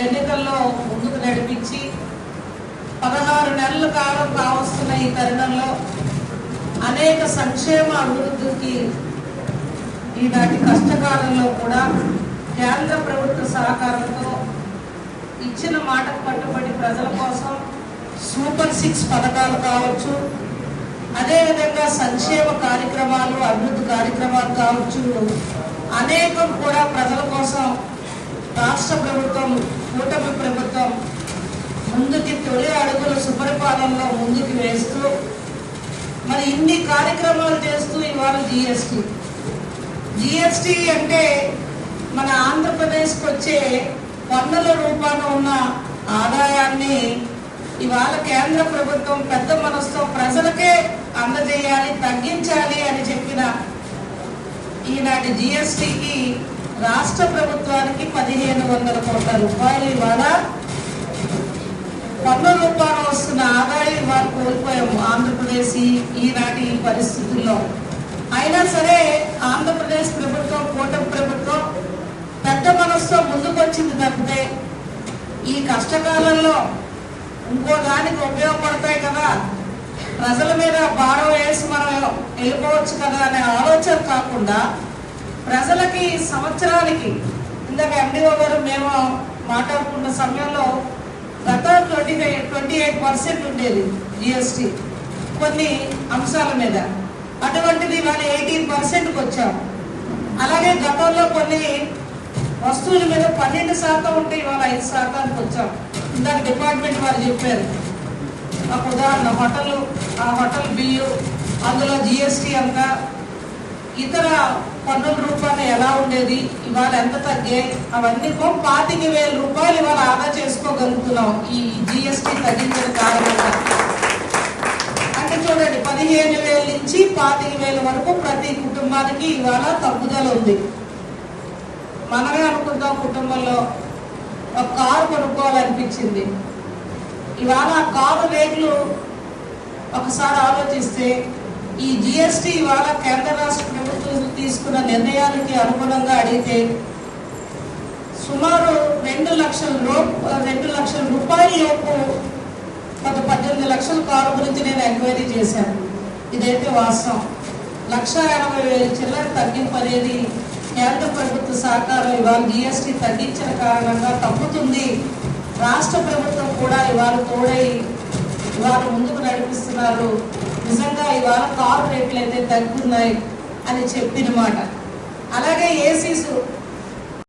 ఎన్నికల్లో ముందుకు నడిపించి పదహారు నెలల కాలం కావస్తున్న ఈ తరుణంలో అనేక సంక్షేమ అభివృద్ధికి ఈనాటి కష్టకాలంలో కూడా కేంద్ర ప్రభుత్వ సహకారంతో ఇచ్చిన మాటకు కట్టుబడి ప్రజల కోసం సూపర్ సిక్స్ పథకాలు కావచ్చు అదేవిధంగా సంక్షేమ కార్యక్రమాలు అభివృద్ధి కార్యక్రమాలు కావచ్చు అనేకం కూడా ప్రజల రాష్ట్ర ప్రభుత్వం కూటమి ప్రభుత్వం ముందుకి తొలి అడుగుల సుపరిపాలనలో ముందుకు వేస్తూ మరి ఇన్ని కార్యక్రమాలు చేస్తూ ఇవాళ జిఎస్టీ. జిఎస్టీ అంటే మన ఆంధ్రప్రదేశ్కి వచ్చే పన్నుల రూపాన ఉన్న ఆదాయాన్ని ఇవాళ కేంద్ర ప్రభుత్వం పెద్ద మనసుతో ప్రజలకే అందజేయాలి తగ్గించాలి అని చెప్పిన ఈనాటి జిఎస్టికి రాష్ట్ర ప్రభుత్వానికి పదిహేను వందల కోట్ల రూపాయలు ఇవాళ పన్ను రూపాయలు వస్తున్న ఆదాయం ఇవాళ కోల్పోయాము ఆంధ్రప్రదేశ్ ఈ- ఈనాటి పరిస్థితుల్లో. అయినా సరే ఆంధ్రప్రదేశ్ ప్రభుత్వం కూటమి ప్రభుత్వం పెద్ద మనసుతో ముందుకొచ్చింది తప్పితే ఈ కష్టకాలంలో ఇంకో దానికి ఉపయోగపడతాయి కదా. ప్రజల మీద భారం వేసి మనం వెళ్ళిపోవచ్చు కదా అనే ఆలోచన కాకుండా ప్రజలకి సంవత్సరానికి ఇందాక ఎండిఓ గారు మేము మాట్లాడుకున్న సమయంలో గత twenty five twenty eight percent ఉండేది జిఎస్టీ కొన్ని అంశాల మీద. అటువంటిది ఇవాళ ఎయిటీన్ పర్సెంట్కి వచ్చాం. అలాగే గతంలో కొన్ని వస్తువుల మీద పన్నెండు శాతం ఉంటే ఇవాళ ఐదు శాతానికి వచ్చాం. ఇందాక డిపార్ట్మెంట్ వారు చెప్పారు. ఒక ఉదాహరణ హోటల్ ఆ హోటల్ బిల్లు అందులో జిఎస్టీ అంతా ఇతర పన్నుల రూపాయలు ఎలా ఉండేది ఇవాళ ఎంత తగ్గాయి అవన్నీ కూడా పాతిక వేల రూపాయలు ఇవాళ ఆదా చేసుకోగలుగుతున్నాం ఈ జిఎస్టీ తగ్గించిన కారణంగా. అంటే చూడండి పదిహేను వేల నుంచి పాతిక వేల వరకు ప్రతి కుటుంబానికి ఇవాళ తగ్గుదల ఉంది. మనమే అనుకుంటాం కుటుంబంలో ఒక కారు కొనుక్కోవాలనిపించింది. ఇవాళ ఆ కారు రేట్లు ఒకసారి ఆలోచిస్తే ఈ జిఎస్టీ ఇవాళ కేంద్ర రాష్ట్ర ప్రభుత్వం తీసుకున్న నిర్ణయానికి అనుగుణంగా అడిగితే సుమారు రెండు లక్షల లోపు రెండు లక్షల రూపాయల లోపు గత పద్దెనిమిది లక్షల కారు గురించి నేను ఎంక్వైరీ చేశాను. ఇదైతే వాస్తవం. లక్ష ఎనభై వేల చిల్లర తగ్గింపు అనేది కేంద్ర ప్రభుత్వ సహకారం ఇవాళ జిఎస్టీ తగ్గించిన కారణంగా తప్పుతుంది రాష్ట్ర ప్రభుత్వం కూడా ఇవాళ తోడై ఇవాళ ముందుకు నడిపిస్తున్నారు. నిజంగా ఇవాళ కారు రేట్లు అయితే తగ్గుతున్నాయి అని చెప్పిన మాట. అలాగే ఏసీస్